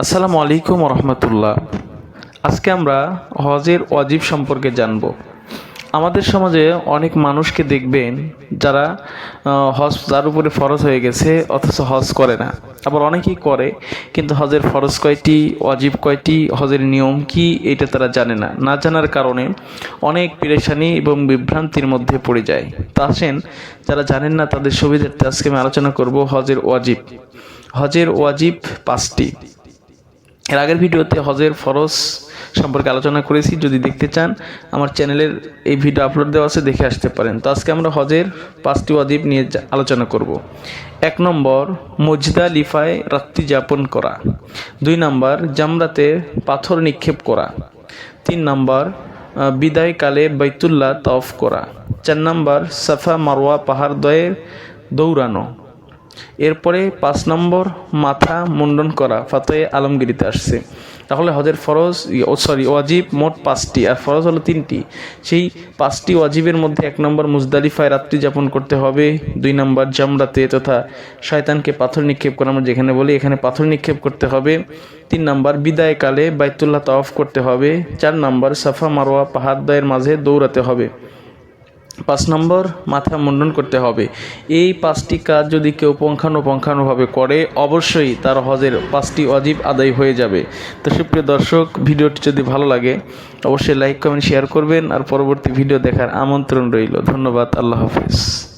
আসসালামু আলাইকুম রহমতুল্লাহ আজকে আমরা হজের ওয়াজিব সম্পর্কে জানব। আমাদের সমাজে অনেক মানুষকে দেখবেন যারা হজ যার উপরে ফরজ হয়ে গেছে, অথচ হজ করে না। আবার অনেকেই করে, কিন্তু হজের ফরজ কয়টি, ওয়াজিব কয়টি, হজের নিয়ম কি, এটা তারা জানে না। না জানার কারণে অনেক পেরেশানি এবং বিভ্রান্তির মধ্যে পড়ে যায়। তা আসেন, যারা জানেন না তাদের সুবিধার্থে আজকে আমি আলোচনা করব হজের ওয়াজিব। হজের ওয়াজিব পাঁচটি। এর আগের ভিডিওতে হজের ফরজ সম্পর্কে আলোচনা করেছি যদি দেখতে চান আমার চ্যানেলের এই ভিডিও আপলোড দেওয়া আছে দেখে আসতে পারেন। তো আজকে আমরা হজের পাঁচটি ওয়াজিব নিয়ে আলোচনা করব। এক নম্বর মজদা লিফায় রাত্রি যাপন করা। দুই নম্বর জামরাতে পাথর নিক্ষেপ করা। তিন নম্বর আহ, বিদায়কালে বাইতুল্লাহ তফ করা। চার নম্বর সাফা মারওয়া পাহাড়দয়ের দৌড়ানো। এরপরে পাঁচ নম্বর, মাথা মুন্ডন করা, ফাতয়ে আলমগিরিতে আসছে। তাহলে হজের ফরজ সরি, ওয়াজিব মোট পাঁচটি, আর ফরজ হলো তিনটি। সেই পাঁচটি ওয়াজিবের মধ্যে এক নম্বর মুজদালিফায় রাত্রি যাপন করতে হবে, দুই নম্বর জামরাতে তথা শয়তানকে পাথর নিক্ষেপ করা, আমরা যেখানে বলি এখানে পাথর নিক্ষেপ করতে হবে, তিন নম্বর বিদায়কালে বাইতুল্লাহ তওয়াফ করতে হবে, চার নম্বর সাফা মারোয়া পাহাড়দয়ের মাঝে দৌড়াতে হবে। পাঁচ নম্বর, মাথা মুন্ডন করতে হবে। এই পাঁচটি কাজ যদি কেউ পুঙ্খানুপুঙ্খানুভাবে করে, অবশ্যই তার হজের পাঁচটি অজীব আদায় হয়ে যাবে। তো সুপ্রিয় দর্শক, ভিডিওটি যদি ভালো লাগে, অবশ্যই লাইক, কমেন্ট, শেয়ার করবেন। আর পরবর্তী ভিডিও দেখার আমন্ত্রণ রইল। ধন্যবাদ, আল্লাহ হাফিজ।